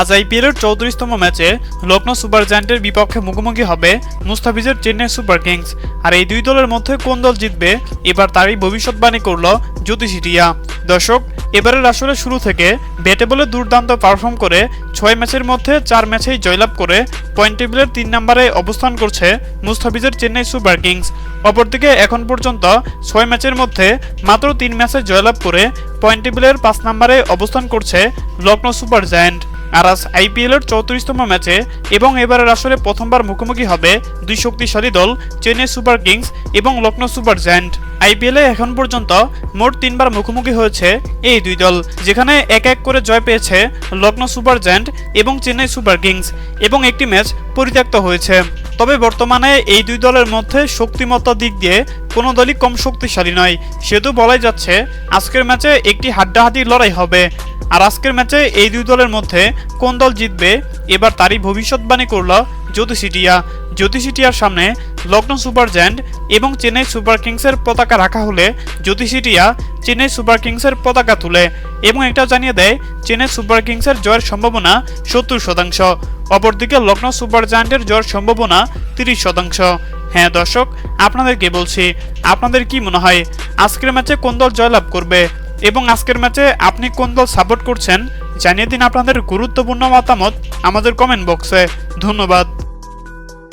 আজ আইপিএলের চৌত্রিশতম ম্যাচে লখনৌ সুপার জায়ান্টের বিপক্ষে মুখোমুখি হবে মুস্তাফিজের চেন্নাই সুপার কিংস। আর এই দুই দলের মধ্যে কোন দল জিতবে, এবার তারই ভবিষ্যৎবাণী করল জ্যোতিষিটিয়া। দর্শক, এবারের আসলে শুরু থেকে ব্যাটে বলে দুর্দান্ত পারফর্ম করে ছয় ম্যাচের মধ্যে চার ম্যাচেই জয়লাভ করে পয়েন্ট টেবিলের তিন নম্বরে অবস্থান করছে মুস্তাফিজের চেন্নাই সুপার কিংস। অপরদিকে এখন পর্যন্ত ছয় ম্যাচের মধ্যে মাত্র তিন ম্যাচে জয়লাভ করে পয়েন্ট টেবিলের পাঁচ নম্বরে অবস্থান করছে লখনৌ সুপার জায়ান্ট। আর আজ আইপিএলের চৌত্রিশতম ম্যাচে এবং এবারের আসলে প্রথমবার মুখোমুখি হবে দুই শক্তিশালী দল, চেন্নাই সুপার কিংস এবং লখনৌ সুপার জায়ান্ট। আইপিএলে এখন পর্যন্ত মোট তিনবার মুখোমুখি হয়েছে এই দুই দল, যেখানে এক এক করে জয় পেয়েছে লখনৌ সুপার জায়ান্ট এবং চেন্নাই সুপার কিংস এবং একটি ম্যাচ পরিত্যক্ত হয়েছে। তবে বর্তমানে এই দুই দলের মধ্যে শক্তিমত্তা দিক দিয়ে কোনো দলই কম শক্তিশালী নয়। সেহেতু বলাই যাচ্ছে, আজকের ম্যাচে একটি হাড্ডাহাড্ডি লড়াই হবে। আর আজকের ম্যাচে এই দুই দলের মধ্যে কোন দল জিতবে, এবার তারই ভবিষ্যৎবাণী করল জ্যোতিষিটিয়া। জ্যোতিষিটিয়ার সামনে লখনৌ সুপার জায়ান্ট এবং চেন্নাই সুপার কিংসের পতাকা রাখা হলে জ্যোতিষিটিয়া চেন্নাই সুপার কিংসের পতাকা তুলে এবং এটা জানিয়ে দেয়, চেন্নাই সুপার কিংসের জয়ের সম্ভাবনা সত্তর শতাংশ, অপরদিকে লখনৌ সুপার জায়ান্টের জয়ের সম্ভাবনা তিরিশ শতাংশ। হ্যাঁ দর্শক, আপনাদেরকে বলছি, আপনাদের কি মনে হয়, আজকের ম্যাচে কোন দল জয়লাভ করবে এবং আজকের ম্যাচে আপনি কোন দল সাপোর্ট করছেন, জানিয়ে দিন আপনাদের গুরুত্বপূর্ণ মতামত আমাদের কমেন্ট বক্সে ধন্যবাদ।